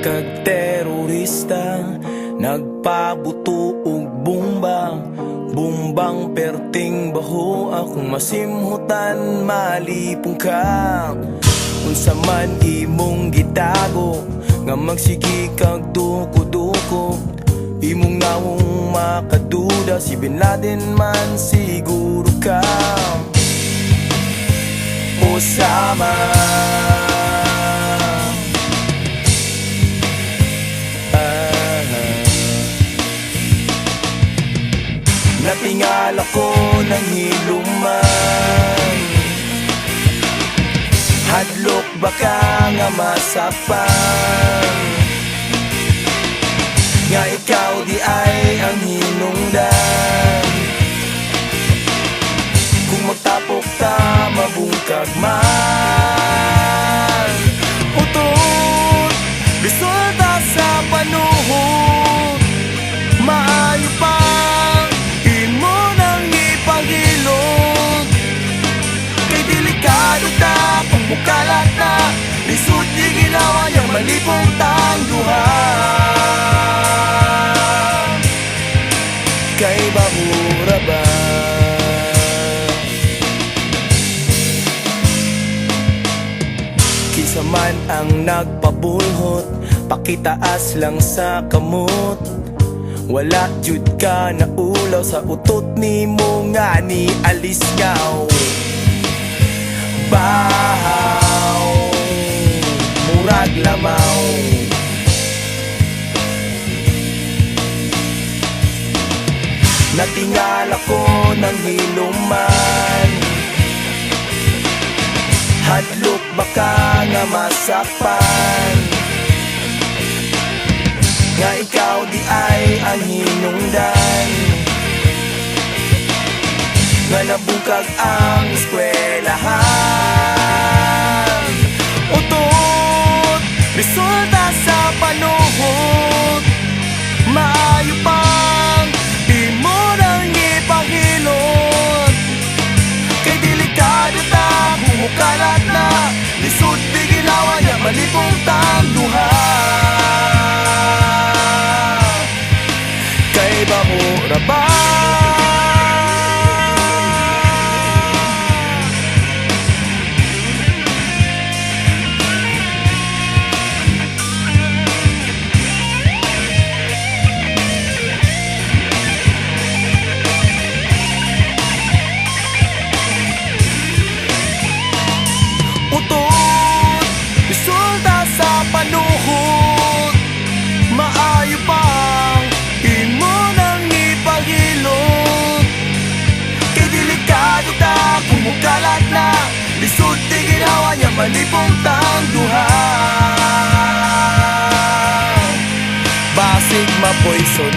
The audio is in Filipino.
kag terorista Nagpabuto og bomba Bumbang perting baho Akong masimhutan malipong ka. Unsa man imong gitago Nga magsigi kag duko-duko. Imong nawong makaduda Si Bin Laden man siguro ka. Osama Ah. Natingala ko ng hiluman Hadlok baka nga masapan Nga ikaw di ay ang hinungdan Kung magtapok ka, mabungkag man malipong tangduha Kay bahura ba? Kinsa man ang nagpabulhot Pakitaas lang sa kamot. Wala jud ka na ulaw sa utot ni mo nga ni alisgaw Bahaw Natingala ko ng hiluman Hadlok baka nga masakpan Nga ikaw di ay ang hinungdan. Nga nabungkag ang eskwelahan ta, humukalat na Lisod di ginawa niya, malipong tamduha Kay bahura ba? Malipong tangduha Basig mapoy sunta